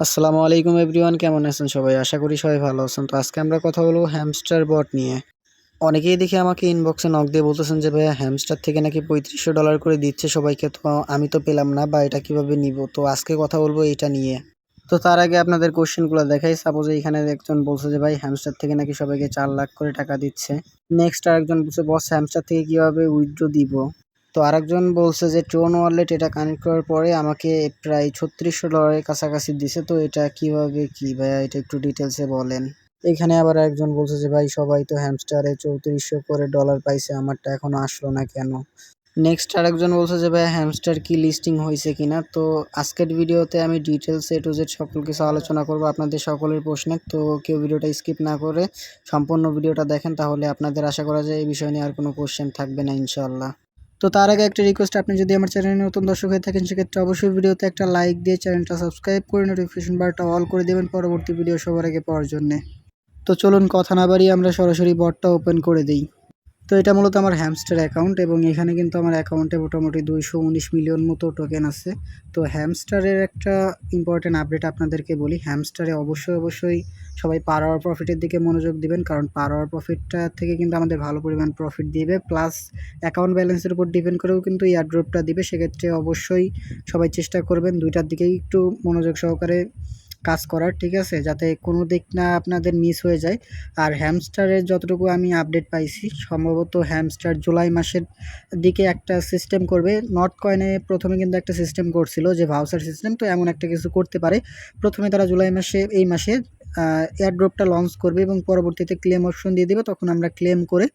আসসালামু আলাইকুম এভরিওয়ান, কেমন আছেন সবাই? আশা করি সবাই ভালো আছেন। তো আজকে আমরা কথা বলব হ্যামস্টার বট নিয়ে। অনেকেই দেখে আমাকে ইনবক্সে নক দিয়ে বলতেছেন যে, ভাইয়া হ্যামস্টার থেকে নাকি পঁয়ত্রিশশো ডলার করে দিচ্ছে সবাইকে, তো আমি তো পেলাম না, বা এটা কীভাবে নিব? তো আজকে কথা বলব এটা নিয়ে। তো তার আগে আপনাদের কোশ্চেনগুলো দেখাই। সাপোজ এইখানে একজন বলছে যে, ভাই হ্যামস্টার থেকে নাকি সবাইকে চার লাখ করে টাকা দিচ্ছে। নেক্সট আরেকজন বলছে বস হ্যামস্টার থেকে কীভাবে উইথড্র দিব? তো আরেকজন বলছে যে ট্রোন ওয়ালেট এটা কানেক্ট করার পরে আমাকে প্রায় ছত্রিশশো ডলারের কাছাকাছি দিছে। তো এটা কীভাবে কি ভাইয়া? এটা একটু ডিটেলসে বলেন। এখানে আবার একজন বলছে যে, ভাই, সবাই তো হ্যামস্টারে চৌত্রিশশো করে ডলার পাইছে, আমারটা এখনও আসলো না কেন? নেক্সট আরেকজন বলছে যে ভাই হ্যামস্টার কি লিস্টিং হয়েছে কিনা? তো আজকের ভিডিওতে আমি ডিটেলস এ টু জেড সকল কিছু আলোচনা করব আপনাদের সকলের প্রশ্নের তো কেউ ভিডিওটা স্কিপ না করে সম্পূর্ণ ভিডিওটা দেখেন, তাহলে আপনাদের আশা করা যায় এই বিষয় নিয়ে আর কোনো কোশ্চেন থাকবে না ইনশাল্লাহ তো তার আগে একটা রিকোয়েস্ট আপনি যদি আমার চ্যানেলে নতুন দর্শক হয়ে থাকেন, সেক্ষেত্রে অবশ্যই ভিডিওতে একটা লাইক দিয়ে চ্যানেলটা সাবস্ক্রাইব করে নোটিফিকেশন বারটা অল করে দেবেন পরবর্তী ভিডিও সবার আগে পাওয়ার জন্যে। তো চলুন কথা না বাড়িয়ে আমরা সরাসরি বটটা ওপেন করে দিই। তো এটা মূলত আমার হ্যামস্টার অ্যাকাউন্ট এবং এখানে কিন্তু আমার অ্যাকাউন্টে মোটামুটি দুইশো উনিশ মিলিয়ন মতো টোকেন আছে। তো হ্যামস্টারের একটা ইম্পর্টেন্ট আপডেট আপনাদেরকে বলি। হ্যামস্টারে অবশ্যই অবশ্যই সবাই পার আওয়ার প্রফিটের দিকে মনোযোগ দিবেন, কারণ পার আওয়ার প্রফিটটা থেকে কিন্তু আমাদের ভালো পরিমাণ প্রফিট দিবে। প্লাস অ্যাকাউন্ট ব্যালেন্সের উপর ডিপেন্ড করেও কিন্তু এয়ারড্রপটা দিবে। সেক্ষেত্রে অবশ্যই সবাই চেষ্টা করবেন দুইটার দিকেই একটু মনোযোগ সহকারে কাজ করার, ঠিক আছে? যাতে কোনো দিক না আপনাদের মিস হয়ে যায়। আর হ্যামস্টারের যতটুকু আমি আপডেট পাইছি, সম্ভবত হ্যামস্টার জুলাই মাসের দিকে একটা সিস্টেম করবে। নট কয়েনে প্রথমে কিন্তু একটা সিস্টেম করছিল যে ভাউচার সিস্টেম তো এমন একটা কিছু করতে পারে। প্রথমে তারা জুলাই মাসে, এই মাসে এয়ারড্রপটা লঞ্চ করবে এবং পরবর্তীতে ক্লেম অপশন দিয়ে দেবে। তখন আমরা ক্লেম করে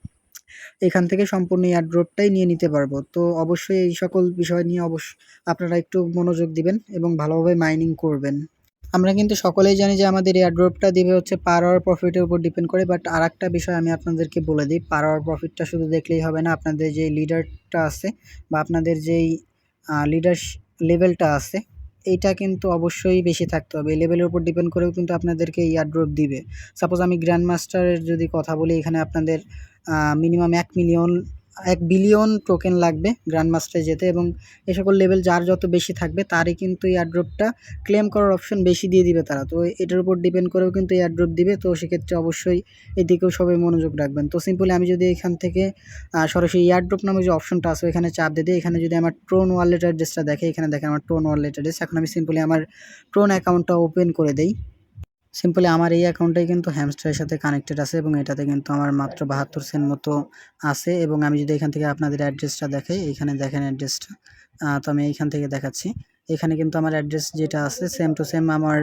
এখান থেকে সম্পূর্ণ এয়ারড্রপটাই নিয়ে নিতে পারব। তো অবশ্যই এই সকল বিষয় নিয়ে অবশ্য আপনারা একটু মনোযোগ দিবেন এবং ভালোভাবে মাইনিং করবেন। আমরা কিন্তু সকলেই জানি যে আমাদের এয়ারড্রপটা দিবে হচ্ছে পার আওয়ার প্রফিটের উপর ডিপেন্ড করে বাট আর একটা বিষয় আমি আপনাদেরকে বলে দিই পার আওয়ার প্রফিটটা শুধু দেখলেই হবে না, আপনাদের যে লিডারটা আছে বা আপনাদের যেই লিডার লেভেলটা আছে, এইটা কিন্তু অবশ্যই বেশি থাকতে হবে। এই লেভেলের উপর ডিপেন্ড করেও কিন্তু আপনাদেরকে এয়ারড্রপ দিবে। সাপোজ আমি গ্র্যান্ড মাস্টারের যদি কথা বলি, এখানে আপনাদের মিনিমাম এক মিলিয়ন এক বিলিয়ন টোকেন লাগবে গ্র্যান্ড মাস্টারে যেতে এবং এ সকল লেভেল যার যত বেশি থাকবে তারই কিন্তু এই এয়ারড্রপটা ক্লেম করার অপশন বেশি দিয়ে দিবে তারা। তো এটার উপর ডিপেন্ড করেও কিন্তু এই এয়ারড্রপ দিবে। তো সেক্ষেত্রে অবশ্যই এদিকেও সবাই মনোযোগ রাখবেন। তো সিম্পলি আমি যদি এখান থেকে সরাসরি এয়ারড্রপ নামে যে অপশনটা আছে এখানে চাপ দিয়ে দিই। এখানে যদি আমার ট্রোন ওয়ালেট অ্যাড্রেসটা দেখে, এখানে দেখেন আমার ট্রোন ওয়ালেট অ্যাড্রেস এখন আমি সিম্পলি আমার ট্রোন অ্যাকাউন্টটা ওপেন করে দিই। সিম্পলি আমার এই অ্যাকাউন্টটাই কিন্তু হ্যামস্টারের সাথে কানেক্টেড আছে এবং এটাতে কিন্তু আমার মাত্র বাহাত্তর সেন্ট মতো আছে এবং আমি যদি এখান থেকে আপনাদের অ্যাড্রেসটা দেখাই, এখানে দেখেন অ্যাড্রেসটা তো আমি এইখান থেকে দেখাচ্ছি। এখানে কিন্তু আমার অ্যাড্রেস যেটা আছে সেম টু সেম আমার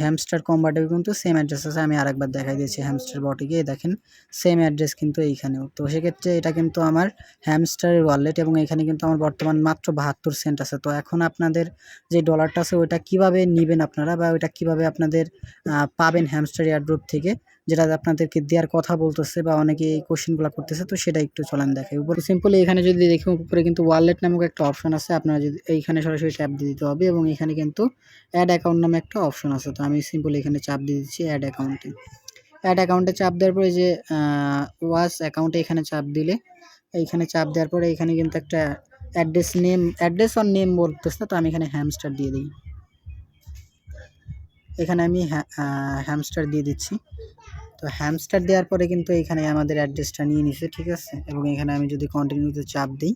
হ্যামস্টার কম্বার্টেও কিন্তু সেম অ্যাড্রেস আছে। আমি আরেকবার দেখাই দিয়েছি হ্যামস্টার বটে গিয়ে দেখেন সেম অ্যাড্রেস কিন্তু এইখানেও। তো সেক্ষেত্রে এটা কিন্তু আমার হ্যামস্টারের ওয়ালেট এবং এখানে কিন্তু আমার বর্তমান মাত্র বাহাত্তর সেন্ট আছে। তো এখন আপনাদের যে ডলারটা আছে, ওইটা কীভাবে নেবেন আপনারা বা ওইটা কীভাবে আপনাদের পাবেন হ্যামস্টার এয়ারড্রপ থেকে? যেটা আপনাদেরকে দেওয়ার কথা বলতেছে বা অনেকে এই কোশ্চেনগুলো করতেছে, তো সেটা একটু চলেন দেখাই। উপরে সিম্পলি এখানে যদি দেখি, উপরে কিন্তু ওয়ালেট নামক একটা অপশন আছে, আপনারা যদি এইখানে সরাসরি ট্যাপ দিয়ে দিতে হবে এবং এখানে কিন্তু অ্যাড অ্যাকাউন্ট নামে একটা অপশন আছে। তো আমি সিম্পলি এখানে চাপ দিয়ে দিচ্ছি অ্যাড অ্যাকাউন্টে অ্যাড অ্যাকাউন্টে চাপ দেওয়ার পরে যে ওয়াস অ্যাকাউন্টে এখানে চাপ দিলে, এইখানে চাপ দেওয়ার পরে এখানে কিন্তু একটা address name address or name বলতেছে তো আমি এখানে হ্যামস্টার দিয়ে দিই। এখানে আমি হ্যামস্টার দিয়ে দিচ্ছি। তো হ্যামস্টার দেওয়ার পরে কিন্তু এখানে আমাদের অ্যাড্রেসটা নিয়ে নিছে, ঠিক আছে? এবং এখানে আমি যদি কন্টিনিউতে চাপ দিই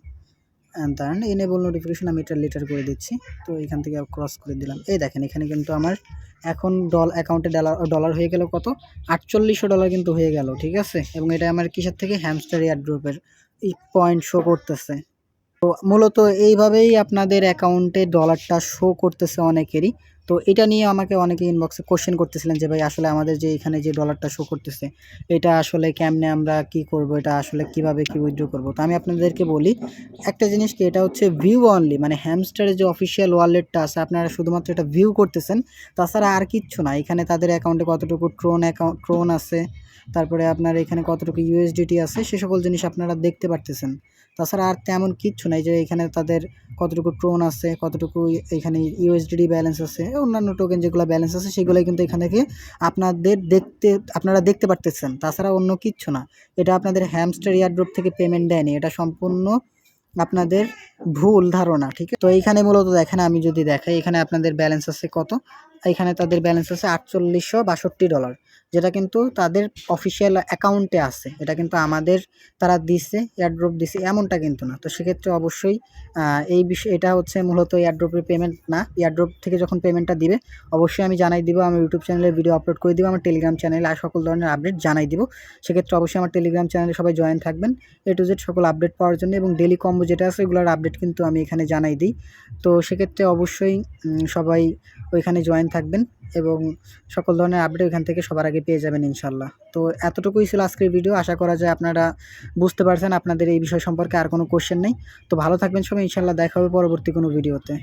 দাঁড়ান এনেবল নোটিফিকেশন আমি এটা লেটার করে দিচ্ছি। তো এখান থেকে ক্রস করে দিলাম। এই দেখেন, এখানে কিন্তু আমার এখন ডল অ্যাকাউন্টে ডলার ডলার হয়ে গেল কত? আটচল্লিশশো ডলার কিন্তু হয়ে গেল, ঠিক আছে? এবং এটা আমার কিসের থেকে? হ্যামস্টার এয়ারড্রপের পয়েন্ট শো করতেছে। তো মূলত এইভাবেই আপনাদের অ্যাকাউন্টে ডলারটা শো করতেছে অনেকেরই। তো এটা নিয়ে আমাকে অনেকে ইনবক্সে কোশ্চেন করতেছিলেন যে, ভাই, আসলে আমাদের যে এখানে যে ডলারটা শো করতেছে, এটা আসলে কেমনে আমরা কি করব? এটা আসলে কীভাবে কি উইথড্র করব? তো আমি আপনাদেরকে বলি, একটা জিনিস কি, এটা হচ্ছে ভিউ অনলি মানে হ্যামস্টারের যে অফিসিয়াল ওয়ালেটটা আছে, আপনারা শুধুমাত্র এটা ভিউ করতেছেন, তাছাড়া আর কিচ্ছু না। এখানে তাদের অ্যাকাউন্টে কতটুকু ট্রোন অ্যাকাউন্ট ট্রোন আছে, তারপরে আপনার এখানে কতটুকু ইউএসডিটি আছে, সে সকল জিনিস আপনারা দেখতে পারতেছেন। তাছাড়া আর তেমন কিচ্ছু নাই যে এখানে তাদের কতটুকু ট্রোন আছে, কতটুকু এখানে ইউএসডি ব্যালেন্স আছে, অন্যান্য টোকেন যেগুলো ব্যালেন্স আছে সেগুলোই কিন্তু এখান থেকে আপনাদের দেখতে, আপনারা দেখতে পারতেছেন। তাছাড়া অন্য কিচ্ছু না। এটা আপনাদের হ্যামস্টার এয়ারড্রপ থেকে পেমেন্ট দেয়নি। এটা সম্পূর্ণ আপনাদের ভুল ধারণা, ঠিক আছে? তো এইখানে মূলত দেখেন, আমি যদি দেখাই, এখানে আপনাদের ব্যালেন্স আছে কত? এখানে তাদের ব্যালেন্স আছে আটচল্লিশশো বাষট্টি ডলার যেটা কিন্তু তাদের অফিসিয়াল অ্যাকাউন্টে আছে। এটা কিন্তু আমাদের তারা দিছে এয়ারড্রপ দিছে, এমনটা কিন্তু না। তো সেক্ষেত্রে অবশ্যই এই বিষয়, এটা হচ্ছে মূলত এয়ারড্রপের পেমেন্ট না। এয়ারড্রপ থেকে যখন পেমেন্টটা দিবে, অবশ্যই আমি জানাই দিব আমার ইউটিউব চ্যানেলে ভিডিও আপলোড করে দিব, আমার টেলিগ্রাম চ্যানেলে আর সকল ধরনের আপডেট জানাই দিব। সেক্ষেত্রে অবশ্যই আমার টেলিগ্রাম চ্যানেলে সবাই জয়েন থাকবেন। এ টু জেড সকল আপডেট পাওয়ার জন্য এবং ডেলি কম্বো যেটা আছে, ওগুলোর আপডেট কিন্তু আমি এখানে জানাই দিই। তো সেক্ষেত্রে অবশ্যই সবাই ওইখানে জয়েন থাকবেন এবং সকল ধরনের আপডেট ওইখান থেকে সবার আগে পেয়ে যাবেন ইনশাল্লাহ। তো এতটুকুই ছিল আজকের ভিডিও আশা করা যায় আপনারা বুঝতে পারছেন আপনাদের এই বিষয় সম্পর্কে আর কোনো কোশ্চেন নেই। তো ভালো থাকবেন সবাই। ইনশাল্লাহ দেখা হবে পরবর্তী কোনো ভিডিওতে